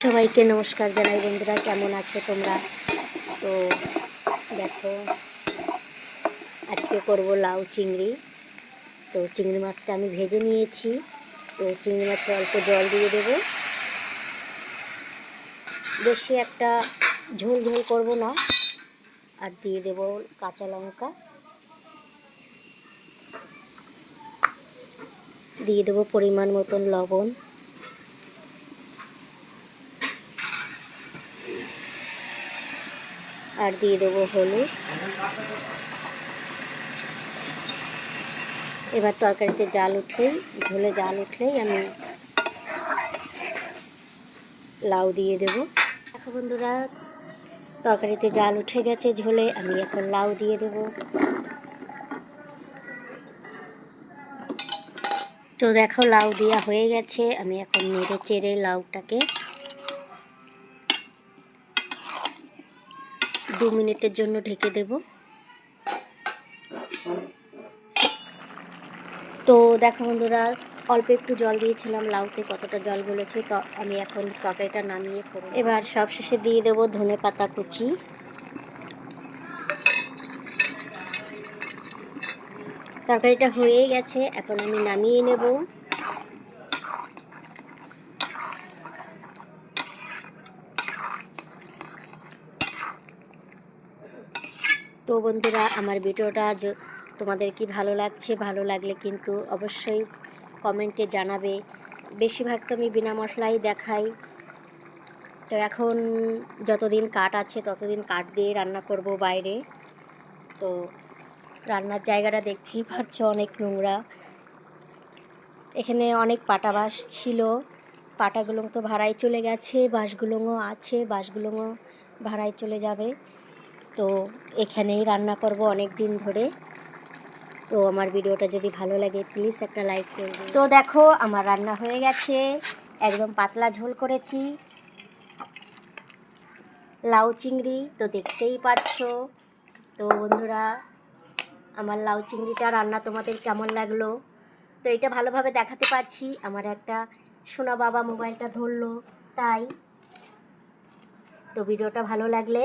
সবাইকে নমস্কার জানাই বন্ধুরা, কেমন আছো তোমরা? তো দেখো, আজকে করব লাউ চিংড়ি। তো চিংড়ি মাছটা আমি ভেজে নিয়েছি। তো চিংড়ি মাছে অল্প জল দিয়ে দেবো। বেশি একটা ঝোল ঝোল করব না। আর দিয়ে দেবো কাঁচা লঙ্কা। দিয়ে দেবো পরিমাণ মতন লবণ। আর দিয়ে দেবো হলুদ। এবার তরকারিতে জাল উঠলেই, ঝোলে জাল উঠলেই আমি লাউ দিয়ে দেব। দেখো বন্ধুরা, তরকারিতে জাল উঠে গেছে ঝোলে, আমি এখন লাউ দিয়ে দেব। তো দেখো, লাউ দেওয়া হয়ে গেছে, আমি এখন নেড়ে চেড়ে লাউটাকে দু মিনিটের জন্য ঢেকে দেব। তো দেখো বন্ধুরা, অল্প একটু জল দিয়েছিলাম, লাউতে কতটা জল গলেছে, তো আমি এখন তরকারিটা নামিয়ে করব। এবার সব শেষে দিয়ে দেবো ধনে পাতা কুচি। তরকারিটা হয়ে গেছে, এখন আমি নামিয়ে নেব। তো বন্ধুরা, আমার ভিডিওটা তোমাদের কি ভালো লাগছে, ভালো লাগলে কিন্তু অবশ্যই কমেন্টে জানাবে। বেশিরভাগ তো আমি বিনা মশলাই দেখাই। তো এখন যতদিন কাঠ আছে, ততদিন কাঠ দিয়ে রান্না করব বাইরে। তো রান্নার জায়গাটা দেখতেই পাচ্ছ, অনেক নোংরা। এখানে অনেক পাটা বাঁশ ছিল। পাটাগুলো তো ভাড়ায় চলে গেছে, বাঁশগুলোও আছে, বাঁশগুলোও ভাড়ায় চলে যাবে। তো এখানেই রান্না করব অনেক দিন ধরে। তো আমার ভিডিওটা যদি ভালো লাগে প্লিজ একটা লাইক করবে। তো দেখো, আমার রান্না হয়ে গেছে। একদম পাতলা ঝোল করেছি। লাউ চিংড়ি তো দেখতেই পাচ্ছো। তো বন্ধুরা, আমার লাউ চিংড়িটা রান্না তোমাদের কেমন লাগল? তো এটা ভালোভাবে দেখাতে পারছি। আমার একটা সোনা বাবা মোবাইলটা ধরলো, তাই। তো ভিডিওটা ভালো লাগলে